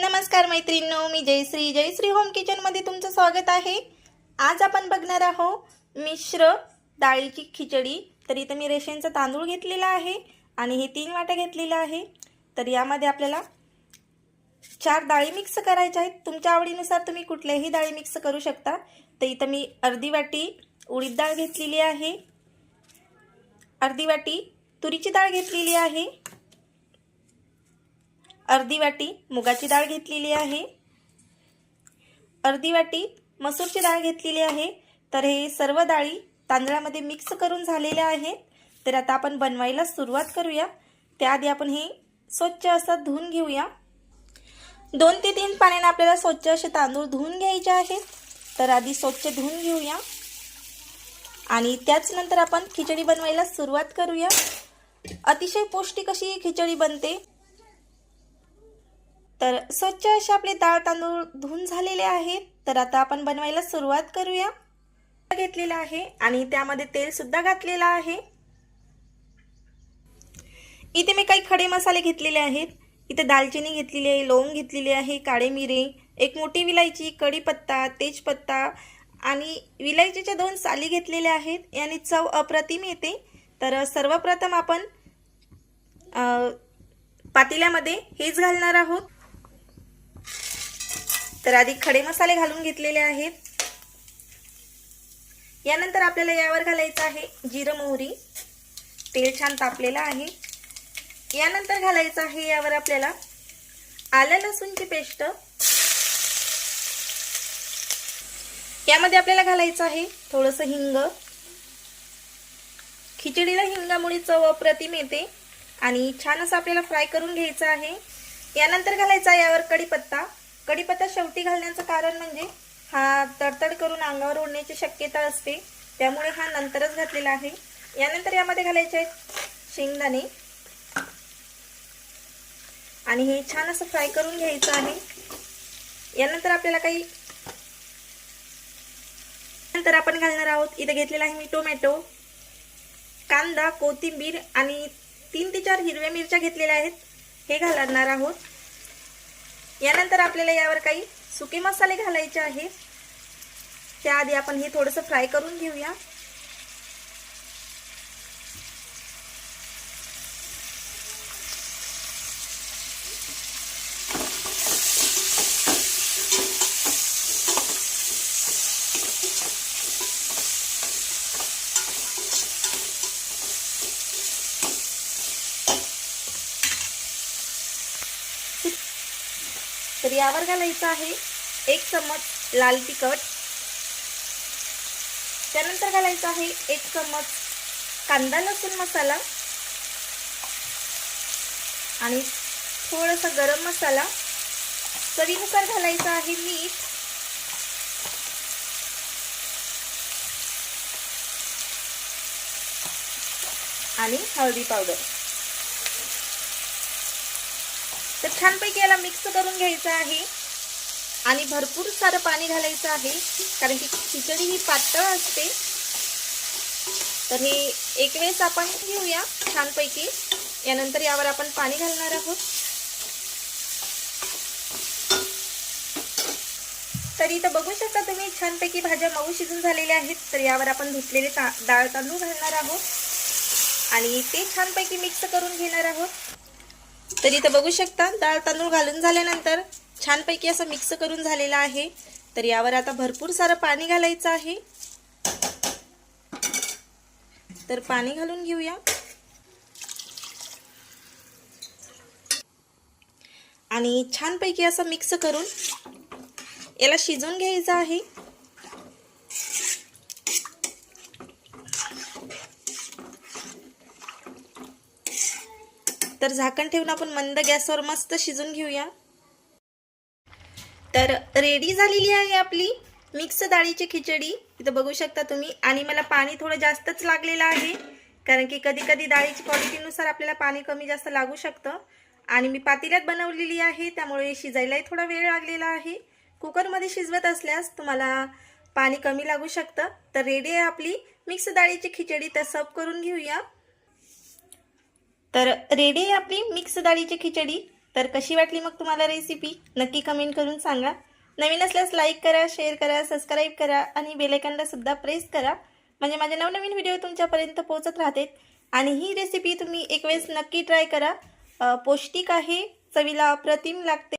नमस्कार मैत्रिणींनो मी जयश्री. जयश्री होम किचनमध्ये तुमचं स्वागत आहे. आज आपण बघणार आहोत मिश्र डाळीची खिचडी. तर इथं मी रेशनचा तांदूळ घेतलेला आहे आणि हे तीन वाट्या घेतलेलं आहे. तर यामध्ये आपल्याला चार डाळी मिक्स करायच्या आहेत. तुमच्या आवडीनुसार तुम्ही कुठल्याही डाळी मिक्स करू शकता. तर इथं मी अर्धी वाटी उडीद डाळ घेतलेली आहे. अर्धी वाटी तुरीची डाळ घेतलेली आहे. अर्धी वाटी मुगाची डाळ घेतलेली आहे. अर्धी वाटी मसूरची डाळ घेतलेली आहे. तर हे सर्व डाळी तांदळामध्ये मिक्स करून झालेल्या आहेत. तर आता आपण बनवायला सुरुवात करूया. त्याआधी आपण हे स्वच्छ असं धुवून घेऊया. दोन ते तीन पाण्याने आपल्याला स्वच्छ असे तांदूळ धुवून घ्यायचे आहेत. तर आधी स्वच्छ धुवून घेऊया. आणि त्याच नंतर आपण खिचडी बनवायला सुरुवात करूया. अतिशय पौष्टिक अशी खिचडी बनते. तर स्वच्छ असे आपले डाळ तांदूळ धुवून झालेले आहेत. तर आता आपण बनवायला सुरुवात करूया. घेतलेला आहे आणि त्यामध्ये तेल सुद्धा घातलेलं आहे. इथे मी काही खडे मसाले घेतलेले आहेत. इथे दालचिनी घेतलेली आहे लवंग घेतलेली आहे काळे मिरे एक मोठी विलायची कढीपत्ता तेजपत्ता आणि विलायचीच्या दोन साली घेतलेल्या आहेत. याने चव अप्रतिम येते. तर सर्वप्रथम आपण पातेल्यामध्ये हेच घालणार आहोत. तर आधी खडे मसाले घालून घेतलेले आहेत. यानंतर आपल्याला यावर घालायचं आहे जिरं मोहरी. तेल छान तापलेलं आहे. यानंतर घालायचं आहे यावर आपल्याला आलं लसूणची पेस्ट. यामध्ये आपल्याला घालायचं आहे थोडंसं हिंग. खिचडीला हिंगामुळे चव अप्रतिम येते आणि छान असं आपल्याला फ्राय करून घ्यायचं आहे. यानंतर घालायचा यावर कढीपत्ता. कढीपत्ता शेवटी घालण्याचं कारण म्हणजे हा तडतड करून अंगावर ओढण्याची शक्यता असते. त्यामुळे हा नंतरच घातलेला आहे. यानंतर यामध्ये घालायचे आहेत शेंगदाणे. आणि हे छान असं फ्राय करून घ्यायचं आहे. यानंतर आपल्याला काही नंतर आपण घालणार आहोत. इथं घेतलेला आहे मी टोमॅटो कांदा कोथिंबीर आणि तीन ते चार हिरव्या मिरच्या घेतलेल्या आहेत. हे घालणार आहोत. यानंतर आपल्याला यावर काही सुके मसाले घालायचे आहेत त्याआधी आपण हे थोडंसं फ्राय करून घेऊया. तर यावर घालायचं आहे एक चम्मच लाल तिखट. त्यानंतर घालायचं आहे एक चम्मच कांदा लसूण मसाला. आणि थोडासा गरम मसाला. चवीनुसार घालायचा आहे मीठ. आणि हळदी पावडर. तर छानपैकी याला मिक्स करून घ्यायचं आहे. आणि भरपूर सारं पाणी घालायचं आहे. कारण की खिचडी ही पातळ असते. तर हे एक वेळेस आपण घेऊया छानपैकी. यानंतर यावर आपण पाणी घालणार आहोत. तर इथं बघू शकता तुम्ही छानपैकी भाज्या मऊ शिजून झालेल्या आहेत. तर यावर आपण धुतलेले ता डाळ तांदूळ घालणार आहोत. आणि ते छानपैकी मिक्स करून घेणार आहोत. तर इथं बघू शकता डाळ तांदूळ घालून झाल्यानंतर छानपैकी असं मिक्स करून झालेलं आहे. तर यावर आता भरपूर सारं पाणी घालायचं आहे. तर पाणी घालून घेऊया. आणि छानपैकी असं मिक्स करून याला शिजवून घ्यायचं आहे. तर झाकण ठेवून आपण मंद गॅसवर मस्त शिजून घेऊया. तर रेडी झालेली आहे आपली मिक्स डाळीची खिचडी. इथं बघू शकता तुम्ही. आणि मला पाणी थोडं जास्तच लागलेलं आहे. कारण की कधी कधी डाळीची क्वालिटीनुसार आपल्याला पाणी कमी जास्त लागू शकतं. आणि मी पातेल्यात बनवलेली आहे. त्यामुळे शिजायलाही थोडा वेळ लागलेला आहे. कुकरमध्ये शिजवत असल्यास तुम्हाला पाणी कमी लागू शकतं. तर रेडी आहे आपली मिक्स डाळीची खिचडी. तर सर्व करून घेऊया. तर रेडी आहे आपली मिक्स डाळीची खिचडी. तर कशी वाटली मग तुम्हाला रेसिपी नक्की कमेंट करून सांगा. नवीन असल्यास लाईक करा शेअर करा सबस्क्राईब करा आणि बेलायकनला सुद्धा प्रेस करा. म्हणजे माझे नवनवीन व्हिडिओ तुमच्यापर्यंत पोहोचत राहतात. आणि ही रेसिपी तुम्ही एक वेळेस नक्की ट्राय करा. पौष्टिक आहे चवीला अप्रतिम लागते.